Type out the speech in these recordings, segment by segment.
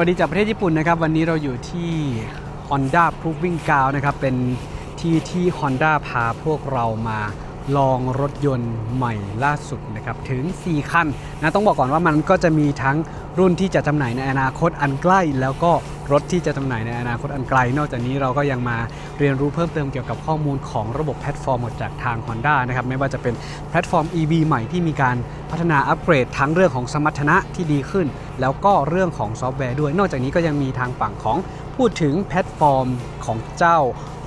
สวัสดีจากประเทศญี่ปุ่นนะครับ วันนี้เราอยู่ที่ Honda Proving Ground นะครับ เป็นที่ที่ Honda พาพวกเรามา ลองรถยนต์ใหม่ล่าสุดนะครับถึง 4 คันนะต้องบอกก่อนว่ามันก็จะมีทั้งรุ่นที่จะจำหน่ายในอนาคตอันใกล้ แล้วก็รถที่จะจำหน่ายในอนาคตอันไกล นอกจากนี้เราก็ยังมาเรียนรู้เพิ่มเติมเกี่ยวกับข้อมูลของระบบแพลตฟอร์มจากทาง Honda นะครับไม่ว่าจะเป็นแพลตฟอร์ม EV ใหม่ที่มีการพัฒนาอัปเกรดทั้งเรื่องของสมรรถนะที่ดีขึ้น แล้วก็เรื่องของซอฟต์แวร์ด้วย นอกจากนี้ก็ยังมีทางฝั่งของพูดถึงแพลตฟอร์มของเจ้า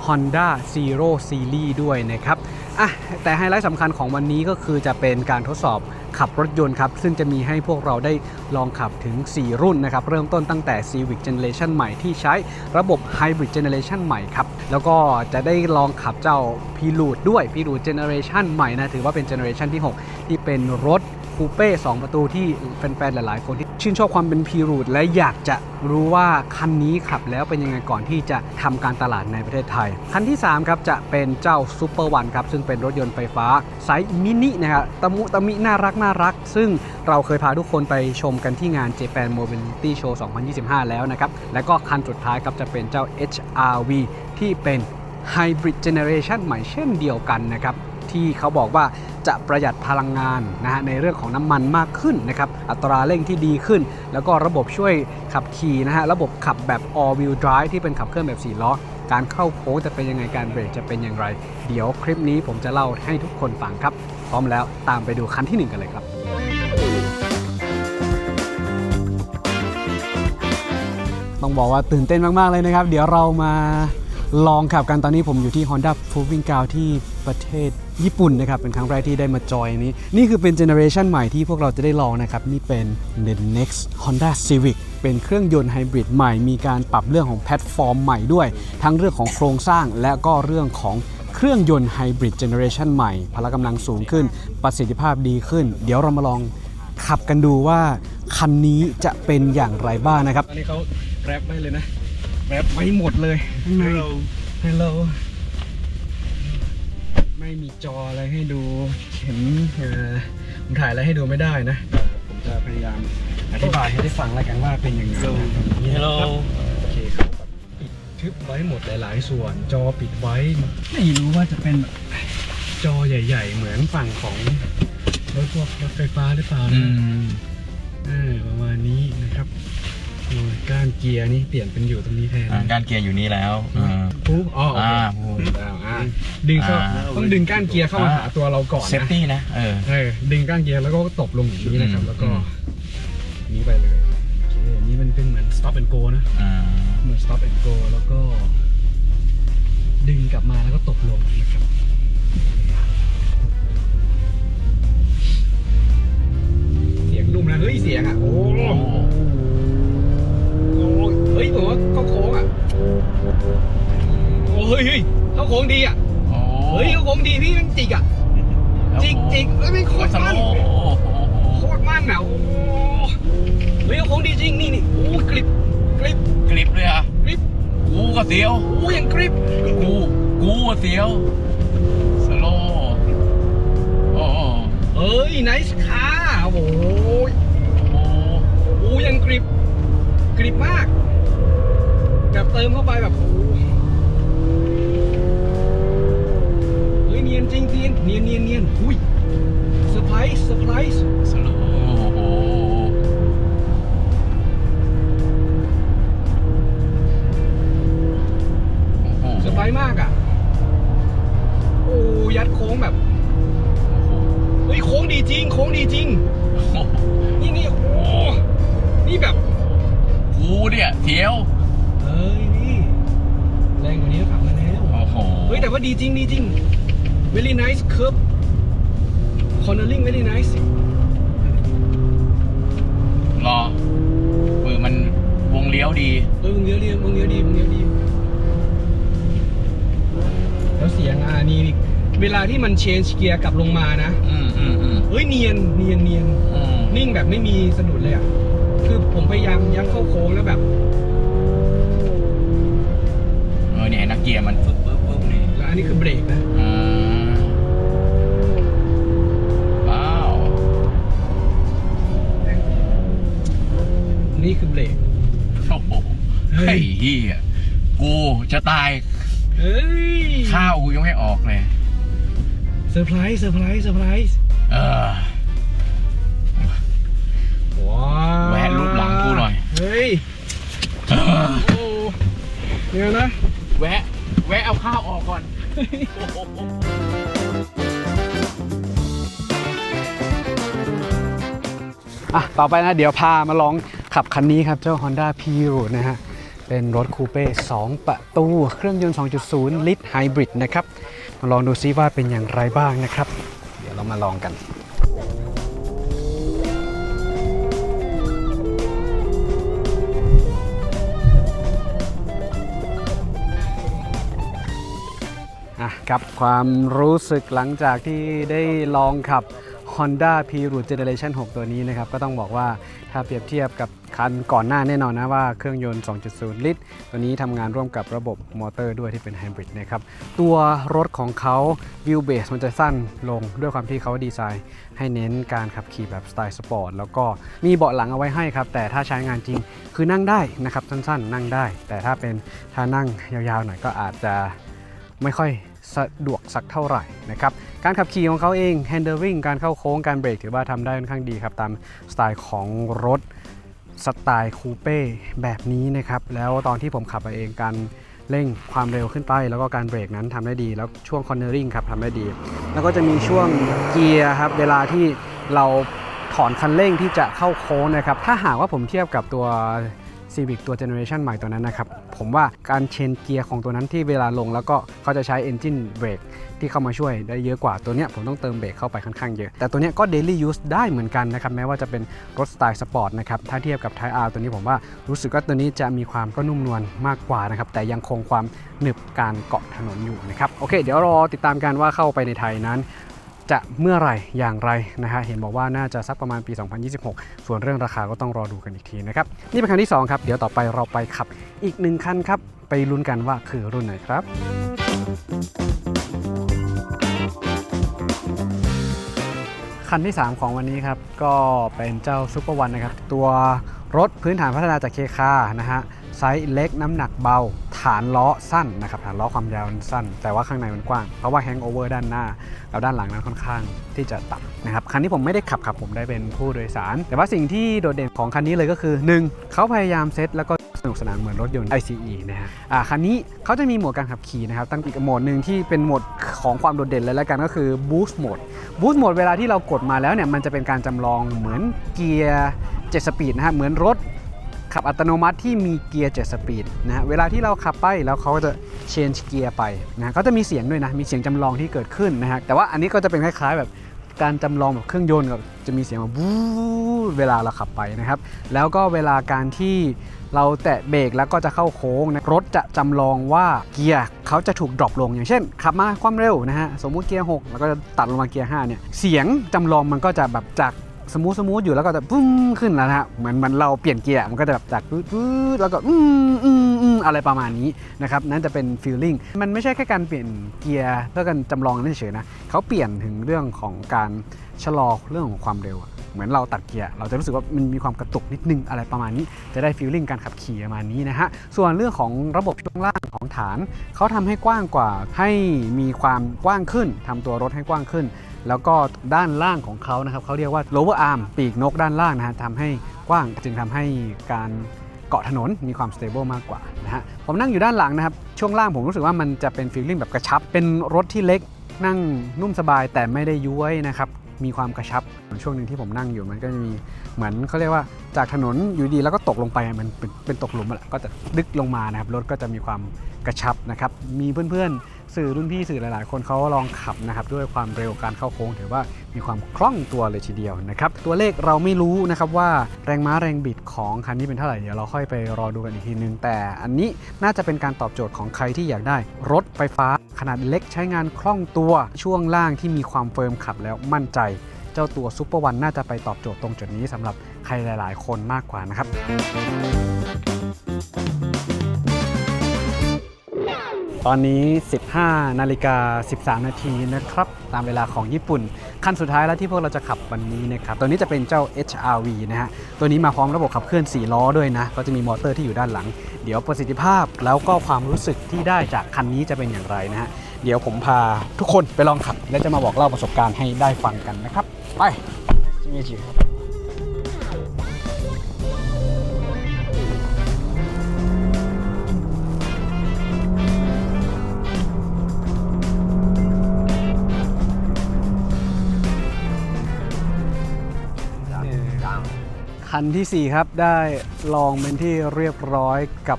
Honda Zero Series ด้วยนะครับอะแต่ไฮไลท์สำคัญของวันนี้ก็คือจะเป็นการทดสอบขับรถยนต์ครับ ซึ่งจะมีให้พวกเราได้ลองขับถึง 4 รุ่นนะครับ เริ่มต้นตั้งแต่ Civic Generation ใหม่ที่ใช้ระบบ Hybrid Generation ใหม่ครับ แล้วก็จะได้ลองขับเจ้า p r e l u d e ด้วย p r e l u d e Generation ใหม่นะ ถือว่าเป็น Generation ที่ 6 ที่เป็นรถ คูเป้2ประตูที่แฟนๆ หลายๆ คนที่ชื่นชอบความเป็น p r e l u d e และอยากจะรู้ว่าคันนี้ขับแล้วเป็นยังไงก่อนที่จะทำการตลาดในประเทศไทย คันที่ 3 ครับ จะเป็นเจ้า Super One ครับ ซึ่งเป็นรถยนต์ไฟฟ้าไซส์มินินะครับตะมุตะมิน่ารักน่ารัก ซึ่งเราเคยพาทุกคนไปชมกันที่งาน Japan Mobility Show 2025 แล้วนะครับ และก็คันสุดท้ายครับจะเป็นเจ้า HRV ที่เป็น Hybrid Generation ใหม่เช่นเดียวกันนะครับ ที่เขาบอกว่าจะประหยัดพลังงานนะฮะในเรื่องของน้ำมันมากขึ้นนะครับอัตราเร่งที่ดีขึ้น แล้วก็ระบบช่วยขับขี่นะฮะระบบขับแบบ all wheel drive ที่เป็นขับเคลื่อนแบบ4ล้อการเข้าโค้งจะเป็นยังไงการเบรกจะเป็นอย่างไร เดี๋ยวคลิปนี้ผมจะเล่าให้ทุกคนฟังครับ พร้อมแล้วตามไปดูคันที่หนึ่งกันเลยครับต้องบอกว่าตื่นเต้นมาก ๆ เลยนะครับ เดี๋ยวเรามาลองขับกันตอนนี้ผมอยู่ที่ Honda Proving Ground ที่ ประเทศญี่ปุ่นนะครับ เป็นครั้งแรกที่ได้มาจอยนี้ นี่คือเป็นเจเนอเรชันใหม่ที่พวกเราจะได้ลองนะครับ นี่เป็น The Next Honda Civic เป็นเครื่องยนต์ไฮบริดใหม่ มีการปรับเรื่องของแพลตฟอร์มใหม่ด้วย ทั้งเรื่องของโครงสร้างและก็เรื่องของเครื่องยนต์ไฮบริดเจเนอเรชันใหม่ พละกำลังสูงขึ้น ประสิทธิภาพดีขึ้น เดี๋ยวเรามาลองขับกันดูว่าคันนี้จะเป็นอย่างไรบ้างนะครับ อันนี้เขาแรปไว้เลยนะ แรปไว้หมดเลยข้างในฮัลโหล ไม่มีจออะไรให้ดูเห็นเอ่อผมถ่ายอะไรให้ดูไม่ได้นะแต่ผมจะพยายามอธิบายให้ได้ฟังแล้วกันว่าเป็นยังไงนะนี่นะครับ Hello โอเคเขาแบบปิดทึบไว้หมดหลาย ๆ ส่วนจอปิดไว้ไม่รู้ว่าจะเป็นแบบจอใหญ่ ๆ เหมือนฝั่งของรถพวกรถไฟฟ้าหรือเปล่าอืนะมเออประมาณนี้นะครับโอ้ยก้านเกียร์นี่เปลี่ยนเป็นอยู่ตรงนี้แทนอ่าการเกียร์อยู่นี่แล้วอ่าปุ๊บอ๋อโอเคอ่าปุ๊บอ่าอ่า ดึงเข้าอ่า ต้องดึงก้านเกียร์เข้ามาอ่าหาตัวเราก่อนเซฟนะตี้นะเออ เออดึงก้านเกียร์แล้วก็ตบลงอย่างนี้นะครับ อืม แล้วก็อืมนี้ไปเลยโอเคอันนี้มันเป็นเหมือน stop and go นะ อ่าเหมือน stop and go แล้วก็ ดึงกลับมาแล้วก็ตบลงนะครับ เสียงนุ่มนะ เฮ้ย เสียงอะ โอ้โอ้โอ้เฮ้ยผมว่าเข้าโค้งอะ โอ้เฮ้ยเฮ้ย เข้าโค้งดีอะโอ้เฮ้ยเข้าโค้งดีพี่มันจิกอะ จิกจิกเฮ้ยไม่โคโอ้ตรสโลมั่นว์โอ้โหโคตรมั่นอะโอ้เฮ้ยเข้าโค้งดีจริงนี่นี่โอ้กริบกริบกริบเลยอะกริบกูก็เสียว โอ้ยังกริบกู กูก็เสียวสโลว์โอ้โหเอ้ยไนส์คาโอ้โหโอ้โอ้ยังกริบกริบมากแบบเติมเข้าไปแบบโอ้ เนียนเนียนเนียนเนียนอุ้ยเซอร์ไพรส์เซอร์ไพรส์สโลว์โอ้โห เสียงอะนี่เวลาที่มัน change เกียร์กลับลงมานะอืมอืมอืมเฮ้ยเนียนเนียนเนียนอืมนิ่งแบบไม่มีสะดุดเลยอะคือผมพยายามยั้งเข้าโค้งแล้วแบบเออเนี่ยนักเกียร์มันฟึบฟึบฟึบนี่แล้วอันนี้คือเบรกนะอ่าว้าวนี่คือเบรกโอ้โหไอ้เหี้ยกูจะตาย เฮ้ยข้าวกูยังไม่ออกเลย เซอร์ไพรส์เซอร์ไพรส์เซอร์ไพรส์เออ ว้าวแวะรูปหลังกูหน่อย เฮ้ยเออโอ้เดี๋ยวนะแวะ แวะเอาข้าวออกก่อน อะต่อไปนะ เดี๋ยวพามาลองขับคันนี้ครับ เจ้า Honda p i r o นะฮะ เป็นรถคูเป้2 ประตู เครื่องยนต์ 2.0 ลิตรไฮบริดนะครับ มาลองดูซิว่าเป็นอย่างไรบ้างนะครับ เดี๋ยวเรามาลองกันอะกับความรู้สึกหลังจากที่ได้ลองขับ Honda p r o o t Generation 6 ตัวนี้นะครับ ก็ต้องบอกว่าถ้าเปรียบเทียบกับคันก่อนหน้าแน่นอนนะว่าเครื่องยนต์ 2.0 ลิตร ตัวนี้ทำงานร่วมกับระบบมอเตอร์ด้วยที่เป็นไฮบริดนะครับ ตัวรถของเขาวิวเบสมันจะสั้นลงด้วยความที่เขาดีไซน์ให้เน้นการขับขี่แบบสไตล์สปอร์ตแล้วก็มีเบาะหลังเอาไว้ให้ครับ แต่ถ้าใช้งานจริงคือนั่งได้นะครับสั้นๆ นั่งได้ แต่ถ้าเป็นถ้านั่งยาวๆหน่อยก็อาจจะไม่ค่อย สะดวกสักเท่าไหร่นะครับการขับขี่ของเขาเอง handling การเข้าโค้งการเบรกถือว่าทำได้ค่อนข้างดีครับ ตามสไตล์ของรถสไตล์คูเป้แบบนี้นะครับ แล้วตอนที่ผมขับมาเองการเร่งความเร็วขึ้นไปแล้วก็การเบรกนั้นทำได้ดี แล้วช่วง cornering ครับทำได้ดี แล้วก็จะมีช่วงเกียร์ครับ เวลาที่เราถอนคันเร่งที่จะเข้าโค้งนะครับ ถ้าหากว่าผมเทียบกับตัว Civic ตัวเจเนอเรชันใหม่ตัวนั้นนะครับ ผมว่าการเชนเกียร์ของตัวนั้นที่เวลาลง แล้วก็เขาจะใช้ Engine Brake ที่เข้ามาช่วยได้เยอะกว่าตัวเนี้ยผมต้องเติมเบรกเข้าไปค่อนข้างเยอะ แต่ตัวเนี้ยก็ Daily Use ได้เหมือนกันนะครับแม้ว่าจะเป็นรถสไตล์สปอร์ตนะครับถ้าเทียบกับ Type R ตัวนี้ผมว่ารู้สึกว่าตัวนี้จะมีความก็นุ่มนวลมากกว่านะครับแต่ยังคงความหนึบการเกาะถนนอยู่นะครับโอเค เดี๋ยวรอติดตามกันว่าเข้าไปในไทยนั้น จะเมื่อไหร่อย่างไรนะฮะเห็นบอกว่าน่าจะสักประมาณปี 2026 ส่วนเรื่องราคาก็ต้องรอดูกันอีกทีนะครับนี่เป็นคันที่ 2 ครับ เดี๋ยวต่อไปเราไปขับอีกหนึ่งคันครับ ไปลุ้นกันว่าคือรุ่นไหนครับคันที่ 3 ของวันนี้ครับ ก็เป็นเจ้าซุปเปอร์วันนะครับ ตัวรถพื้นฐานพัฒนาจากเคคานะฮะ ไซส์เล็กน้ำหนักเบา ฐานล้อสั้นนะครับฐานล้อความยาวมันสั้น แต่ว่าข้างในมันกว้าง เพราะว่าแฮงโอเวอร์ด้านหน้าแล้วด้านหลังนั้นค่อนข้างที่จะต่ำนะครับคันนี้ผมไม่ได้ขับครับผมได้เป็นผู้โดยสาร แต่ว่าสิ่งที่โดดเด่นของคันนี้เลยก็คือ 1. เขาพยายามเซตแล้วก็สนุกสนานเหมือนรถยนต์ ICE นะฮะอ่าคันนี้เขาจะมีโหมดการขับขี่นะครับ ตั้งอีกโหมดหนึ่งที่เป็นโหมดของความโดดเด่นเลยแล้วกันก็คือ Boost Mode Boost Mode เวลาที่เรากดมาแล้วเนี่ยมันจะเป็นการจำลองเหมือนเกียร์7สปีดนะฮะเหมือนรถ ขับอัตโนมัติที่มีเกียร์ 7 สปีดนะฮะเวลาที่เราขับไปแล้วเขาจะ change เกียร์ไปนะฮะก็จะมีเสียงด้วยนะ มีเสียงจำลองที่เกิดขึ้นนะฮะแต่ว่าอันนี้ก็จะเป็นคล้ายๆแบบการจำลองแบบเครื่องยนต์กับจะมีเสียงแบบวู้เวลาเราขับไปนะครับ แล้วก็เวลาการที่เราแตะเบรกแล้วก็จะเข้าโค้งนะรถจะจำลองว่าเกียร์เขาจะถูกดรอปลง อย่างเช่น ขับมาความเร็วนะฮะสมมุติเกียร์ 6 แล้วก็จะตัดลงมาเกียร์5เนี่ยเสียงจำลองมันก็จะแบบจาก สมูทสมูทอยู่แล้วก็จะปุ้งขึ้นแล้วนะฮะเหมือนมันเราเปลี่ยนเกียร์มันก็จะแบบจากปื๊ดแล้วก็อืมอืมอืมอะไรประมาณนี้นะครับนั่นจะเป็นฟีลลิ่งมันไม่ใช่แค่การเปลี่ยนเกียร์เพื่อการจำลองนั่นเฉยนะเขาเปลี่ยนถึงเรื่องของการชะลอเรื่องของความเร็วเหมือนเราตัดเกียร์เราจะรู้สึกว่ามันมีความกระตุกนิดนึงอะไรประมาณนี้ จะได้ฟีลลิ่งการขับขี่ประมาณนี้นะฮะส่วนเรื่องของระบบช่วงล่างของฐาน เขาทำให้กว้างกว่าให้มีความกว้างขึ้นทำตัวรถให้กว้างขึ้น แล้วก็ด้านล่างของเขานะครับเขาเรียกว่า lower arm ปีกนกด้านล่างนะฮะทำให้กว้างจึงทำให้การเกาะถนนมีความ stable มากกว่านะฮะผมนั่งอยู่ด้านหลังนะครับ ช่วงล่างผมรู้สึกว่ามันจะเป็น feeling แบบกระชับ เป็นรถที่เล็กนั่งนุ่มสบายแต่ไม่ได้ย้วยนะครับมีความกระชับช่วงหนึ่งที่ผมนั่งอยู่มันก็จะมีเหมือนเขาเรียกว่าจากถนนอยู่ดีแล้วก็ตกลงไปมันเป็นตกหลุมแหละก็จะดึกลงมานะครับรถก็จะมีความกระชับนะครับมีเพื่อนๆ สื่อรุ่นพี่สื่อหลาย ๆ คนเขาลองขับนะครับด้วยความเร็วการเข้าโค้งถือว่ามีความคล่องตัวเลยทีเดียวนะครับตัวเลขเราไม่รู้นะครับว่าแรงม้าแรงบิดของคันนี้เป็นเท่าไหร่เดี๋ยวเราค่อยไปรอดูกันอีกทีนึง แต่อันนี้น่าจะเป็นการตอบโจทย์ของใครที่อยากได้ รถไฟฟ้าขนาดเล็กใช้งานคล่องตัวช่วงล่างที่มีความเฟิร์มขับแล้วมั่นใจ เจ้าตัวซุปเปอร์วันน่าจะไปตอบโจทย์ตรงจุดนี้สำหรับใครหลาย ๆ คนมากกว่านะครับ ตอนนี้ 15 นาฬิกา 13 นาทีนะครับ ตามเวลาของญี่ปุ่น คันสุดท้ายแล้วที่พวกเราจะขับวันนี้นะครับ ตัวนี้จะเป็นเจ้า HRV นะฮะ ตัวนี้มาพร้อมระบบขับเคลื่อน 4 ล้อด้วยนะ ก็จะมีมอเตอร์ที่อยู่ด้านหลัง เดี๋ยวประสิทธิภาพแล้วก็ความรู้สึกที่ได้จากคันนี้จะเป็นอย่างไรนะฮะ เดี๋ยวผมพาทุกคนไปลองขับ และจะมาบอกเล่าประสบการณ์ให้ได้ฟังกันนะครับ ไปจิมิจิ คันทีสี่ 4 ครับ ได้ลองเป็นที่เรียบร้อยกับ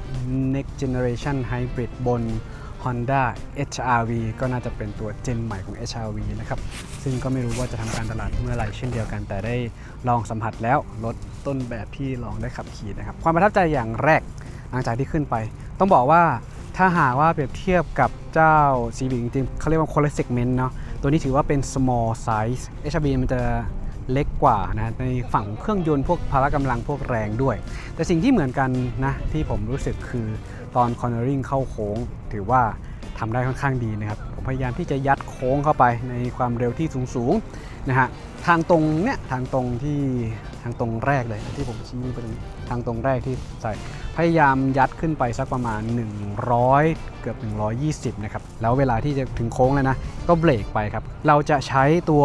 Next Generation Hybrid บน Honda HRV ก็น่าจะเป็นตัวเจนใหม่ของ HRV นะครับ ซึ่งก็ไม่รู้ว่าจะทำการตลาดเมื่อไหร่เช่นเดียวกัน แต่ได้ลองสัมผัสแล้วรถต้นแบบที่ลองได้ขับขี่นะครับ ความประทับใจอย่างแรกหลังจากที่ขึ้นไป ต้องบอกว่าถ้าหากว่าเปรียบเทียบกับเจ้า Civic จริงๆเขาเรียกว่าคนละ segment เนาะตัวนี้ถือว่าเป็น small size HRV มันจะ เล็กกว่านะในฝั่งเครื่องยนต์พวกพละกำลังพวกแรงด้วย แต่สิ่งที่เหมือนกันนะที่ผมรู้สึกคือตอน cornering เข้าโค้ง ถือว่าทำได้ค่อนข้างดีนะครับ ผมพยายามที่จะยัดโค้งเข้าไปในความเร็วที่สูงๆนะฮะทางตรงเนี่ยทางตรงที่ทางตรงแรกเลยที่ผมชี้ไปตรงทางตรงแรกที่ใส่ พยายามยัดขึ้นไปสักประมาณ 100 เกือบ 120 นะครับ แล้วเวลาที่จะถึงโค้งแล้วนะ ก็เบรกไปครับ เราจะใช้ตัว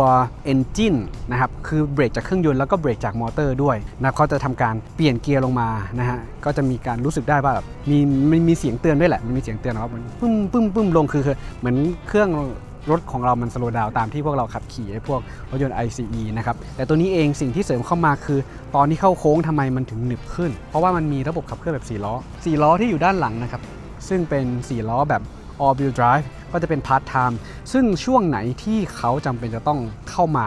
Engine นะครับ คือเบรกจากเครื่องยนต์แล้วก็เบรกจากมอเตอร์ด้วยนะเขาจะทำการเปลี่ยนเกียร์ลงมานะฮะ ก็จะมีการรู้สึกได้ว่าแบบมีมันมีเสียงเตือนด้วยแหละ มันมีเสียงเตือนว่ามันปึ้มปึ้มปึ้มลงคือคือเหมือนเครื่อง รถของเรามันสโลว์ดาวตามที่พวกเราขับขี่ในพวกรถยนต์ ICE นะครับ แต่ตัวนี้เองสิ่งที่เสริมเข้ามาคือ ตอนที่เข้าโค้งทำไมมันถึงหนึบขึ้น เพราะว่ามันมีระบบขับเคลื่อนแบบ 4 ล้อ 4 ล้อที่อยู่ด้านหลังนะครับ ซึ่งเป็น 4 ล้อแบบ all wheel drive ก็จะเป็น part time ซึ่งช่วงไหนที่เขาจำเป็นจะต้องเข้ามา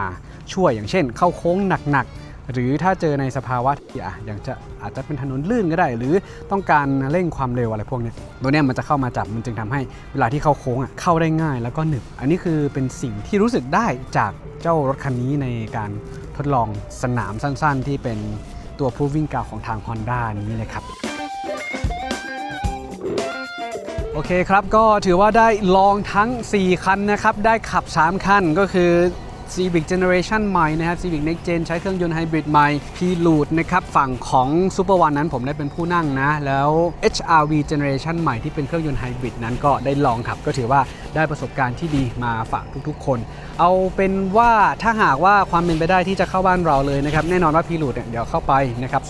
ช่วยอย่างเช่น เข้าโค้งหนักๆ หรือถ้าเจอในสภาวะที่อะอย่างจะอาจจะเป็นถนนลื่นก็ได้ หรือต้องการเร่งความเร็วอะไรพวกนี้ตัวเนี้ยมันจะเข้ามาจับมันจึงทำให้เวลาที่เข้าโค้งอะเข้าได้ง่ายแล้วก็หนึบอันนี้คือเป็นสิ่งที่รู้สึกได้จากเจ้ารถคันนี้ในการทดลองสนามสั้นๆ ที่เป็นตัว proving ground ของทาง Honda นี้เลยครับโอเคครับ ก็ถือว่าได้ลองทั้ง 4 คันนะครับ ได้ขับ 3 คันก็คือ Civic Generation ใหม่นะครับ Civic Next Gen ใช้เครื่องยนต์ไฮบริดใหม่ p l o o d นะครับฝั่งของ Super One นั้นผมได้เป็นผู้นั่งนะ แล้ว HRV Generation ใหม่ที่เป็นเครื่องยนต์ไฮบริดนั้นก็ได้ลองขับ ก็ถือว่าได้ประสบการณ์ที่ดีมาฝากทุกๆ คน เอาเป็นว่าถ้าหากว่าความเป็นไปได้ที่จะเข้าบ้านเราเลยนะครับ แน่นอนว่า p l o o d เนี่ยเดี๋ยวเข้าไปนะครับ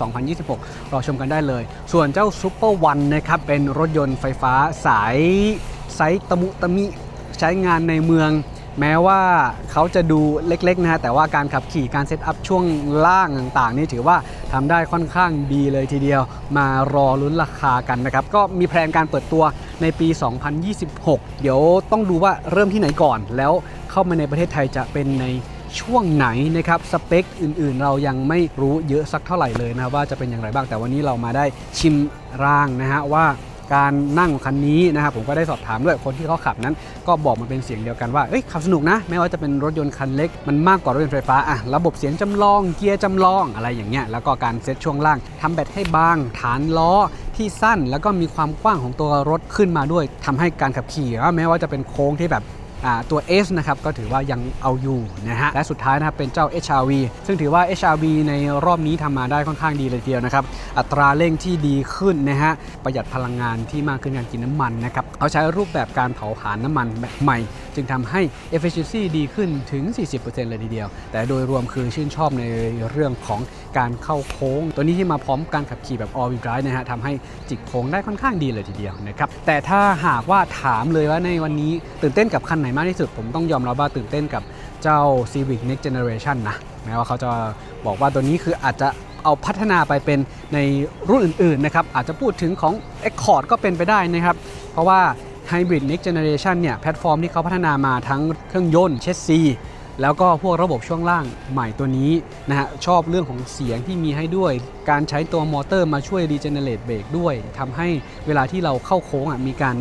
2026 รอชมกันได้เลย ส่วนเจ้า Super One นะครับเป็นรถยนต์ไฟฟ้าสายไซส์ตะมุตะมิใช้งานในเมือง แม้ว่าเขาจะดูเล็กๆนะฮะแต่ว่าการขับขี่การเซตอัพช่วงล่างต่างๆ นี่ถือว่าทำได้ค่อนข้างดีเลยทีเดียว มารอลุ้นราคากันนะครับ ก็มีแพลนการเปิดตัวในปี 2026 เดี๋ยวต้องดูว่าเริ่มที่ไหนก่อน แล้วเข้ามาในประเทศไทยจะเป็นในช่วงไหนนะครับ สเปคอื่นๆ เรายังไม่รู้เยอะสักเท่าไหร่เลยนะว่าจะเป็นอย่างไรบ้างแต่วันนี้เรามาได้ชิมร่างนะฮะว่า การนั่งของคันนี้นะครับผมก็ได้สอบถามด้วยคนที่เขาขับนั้น ก็บอกมาเป็นเสียงเดียวกันว่าเอ้ยขับสนุกนะแม้ว่าจะเป็นรถยนต์คันเล็กมันมากกว่ารถยนต์ไฟฟ้าอะระบบเสียงจำลองเกียร์จำลองอะไรอย่างเงี้ยแล้วก็การเซตช่วงล่างทำแบตให้บาง ฐานล้อที่สั้น แล้วก็มีความกว้างของตัวรถขึ้นมาด้วยทำให้การขับขี่แม้ว่าจะเป็นโค้งที่แบบ ตัว S นะครับก็ถือว่ายังเอาอยู่นะฮะและสุดท้ายนะครับเป็นเจ้า HRV ซึ่งถือว่า HRV ในรอบนี้ทำมาได้ค่อนข้างดีเลยทีเดียวนะครับอัตราเร่งที่ดีขึ้นนะฮะประหยัดพลังงานที่มากขึ้นการกินน้ำมันนะครับเอาใช้รูปแบบการเผาผลาญน้ำมันแบบใหม่จึงทำให้ efficiency ดีขึ้นถึง 40%เลยทีเดียว แต่โดยรวมคือชื่นชอบในเรื่องของการเข้าโค้ง ตัวนี้ที่มาพร้อมการขับขี่แบบ all wheel drive นะฮะทำให้จิกโค้งได้ค่อนข้างดีเลยทีเดียวนะครับแต่ถ้าหากว่าถามเลยว่าในวันนี้ตื่นเต้นกับคันไหนมากที่สุด ผมต้องยอมรับว่าตื่นเต้นกับเจ้า Civic Next Generation นะแม้ว่าเขาจะบอกว่าตัวนี้คืออาจจะเอาพัฒนาไปเป็นในรุ่นอื่นๆนะครับอาจจะพูดถึงของ Accord ก็เป็นไปได้นะครับ เพราะว่า Hybrid Next Generation เนี่ยแพลตฟอร์มที่เขาพัฒนามาทั้งเครื่องยนต์เชสซีแล้วก็พวกระบบช่วงล่างใหม่ตัวนี้นะฮะชอบเรื่องของเสียงที่มีให้ด้วย การใช้ตัวมอเตอร์มาช่วย regenerate เบรกด้วยทำให้เวลาที่เราเข้าโค้งอะมีการ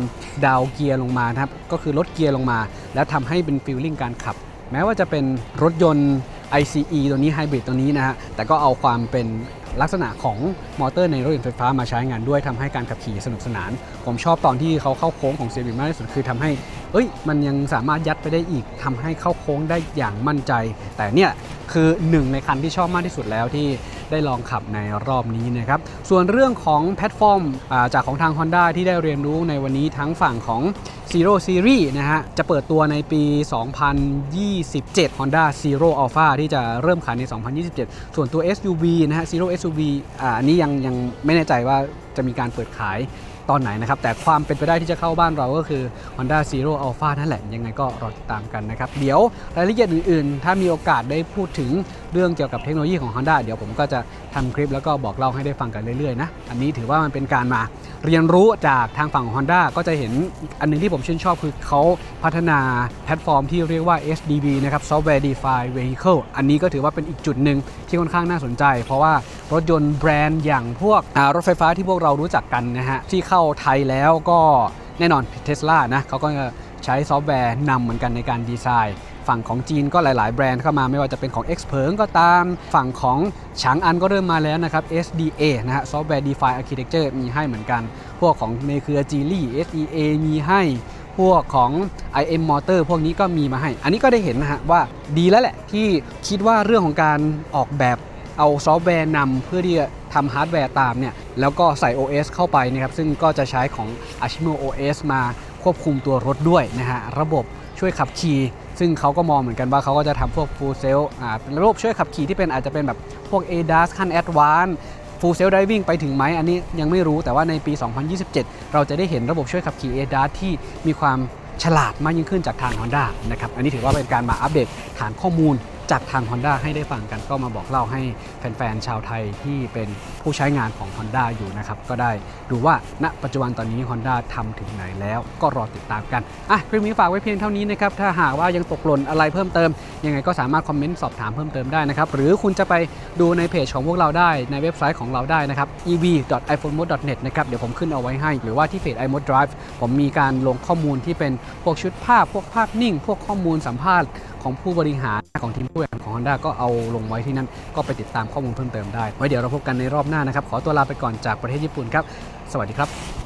ดาวเกียร์ลงมานะครับก็คือลดเกียร์ลงมา แล้วทำให้เป็นฟีลลิ่งการขับ แม้ว่าจะเป็นรถยนต์ ICE ตัวนี้ไฮบริดตัวนี้นะฮะแต่ก็เอาความเป็นลักษณะของมอเตอร์ในรถยนต์ไฟฟ้ามาใช้งานด้วยทำให้การขับขี่สนุกสนาน ผมชอบตอนที่เขาเข้าโค้งของ Civic มากที่สุดคือทำให้ เอ้ย มันยังสามารถยัดไปได้อีกทำให้เข้าโค้งได้อย่างมั่นใจ แต่เนี่ยคือหนึ่งในคันที่ชอบมากที่สุดแล้วที่ ได้ลองขับในรอบนี้นะครับ ส่วนเรื่องของแพลตฟอร์มจากของทาง Honda ที่ได้เรียนรู้ในวันนี้ทั้งฝั่งของ Zero Series นะฮะ จะเปิดตัวในปี 2027 Honda Zero Alpha ที่จะเริ่มขายใน 2027 ส่วนตัว SUV นะฮะ Zero SUV อันนี้ยังยังไม่แน่ใจว่าจะมีการเปิดขายตอนไหนนะครับ แต่ความเป็นไปได้ที่จะเข้าบ้านเราก็คือ Honda Zero Alpha นั่นแหละ ยังไงก็รอติดตามกันนะครับ เดี๋ยวรายละเอียดอื่นๆ ถ้ามีโอกาสได้พูดถึง เรื่องเกี่ยวกับเทคโนโลยีของ Honda เดี๋ยวผมก็จะทำคลิปแล้วก็บอกเล่าให้ได้ฟังกันเรื่อยๆนะอันนี้ถือว่ามันเป็นการมาเรียนรู้จากทางฝั่งของ Honda ก็จะเห็นอันหนึงที่ผมชื่นชอบคือเขาพัฒนาแพลตฟอร์มที่เรียกว่า SDV นะครับ Software Defined Vehicle อันนี้ก็ถือว่าเป็นอีกจุดหนึ่งที่ค่อนข้างน่าสนใจ เพราะว่ารถยนต์แบรนด์อย่างพวกรถไฟฟ้าที่พวกเรารู้จักกันนะฮะที่เข้าไทยแล้วก็แน่นอน Tesla นะเขาก็ใช้ซอฟต์แวร์นำเหมือนกันในการดีไซน์ ฝั่งของจีนก็หลาย ๆ แบรนด์เข้ามาไม่ว่าจะเป็นของ X เพิงก็ตามฝั่งของฉางอันก็เริ่มมาแล้วนะครับ SDA นะฮะ Software Defined Architecture มีให้เหมือนกัน พวกของในเครือ Geely SEA มีให้พวกของ IM Motor พวกนี้ก็มีมาให้ อันนี้ก็ได้เห็นนะฮะว่าดีแล้วแหละที่คิดว่าเรื่องของการออกแบบเอาซอฟต์แวร์นำเพื่อที่จะทำฮาร์ดแวร์ตามเนี่ยแล้วก็ใส่ OS เข้าไปนะครับซึ่งก็จะใช้ของ Ashimo OS มาควบคุมตัวรถด้วยนะฮะระบบช่วยขับขี่ ซึ่งเขาก็มองเหมือนกันว่าเขาก็จะทำพวก full self อ่าระบบช่วยขับขี่ที่เป็นอาจจะเป็นแบบพวก ADAS ขั้น Advanced Full Self Driving ไปถึงไหมอันนี้ยังไม่รู้แต่ว่าในปี 2027 เราจะได้เห็นระบบช่วยขับขี่ ADAS ที่มีความฉลาดมากยิ่งขึ้นจากทาง Honda นะครับอันนี้ถือว่าเป็นการมาอัปเดตฐานข้อมูล จากทาง Honda ให้ได้ฟังกันก็มาบอกเล่าให้แฟนๆชาวไทยที่เป็นผู้ใช้งานของ Honda อยู่นะครับ ก็ได้ดูว่าณปัจจุบันตอนนี้ Honda ทำถึงไหนแล้วก็รอติดตามกัน อะคลิปนี้ฝากไว้เพียงเท่านี้นะครับ ถ้าหากว่ายังตกหล่นอะไรเพิ่มเติม ยังไงก็สามารถคอมเมนต์สอบถามเพิ่มเติมได้นะครับ หรือคุณจะไปดูในเพจของพวกเราได้ในเว็บไซต์ของเราได้นะครับ ev.iphone.net นะครับเดี๋ยวผมขึ้นเอาไว้ให้ หรือว่าที่เพจ iMode Drive ผมมีการลงข้อมูลที่เป็นพวกชุดภาพ พวกภาพนิ่ง พวกข้อมูลสัมภาษณ์ของผู้บริหารของทีมผู้บริหารของ Honda ก็เอาลงไว้ที่นั่น ก็ไปติดตามข้อมูลเพิ่มเติมได้ ไว้เดี๋ยวเราพบกันในรอบหน้านะครับ ขอตัวลาไปก่อนจากประเทศญี่ปุ่นครับ สวัสดีครับ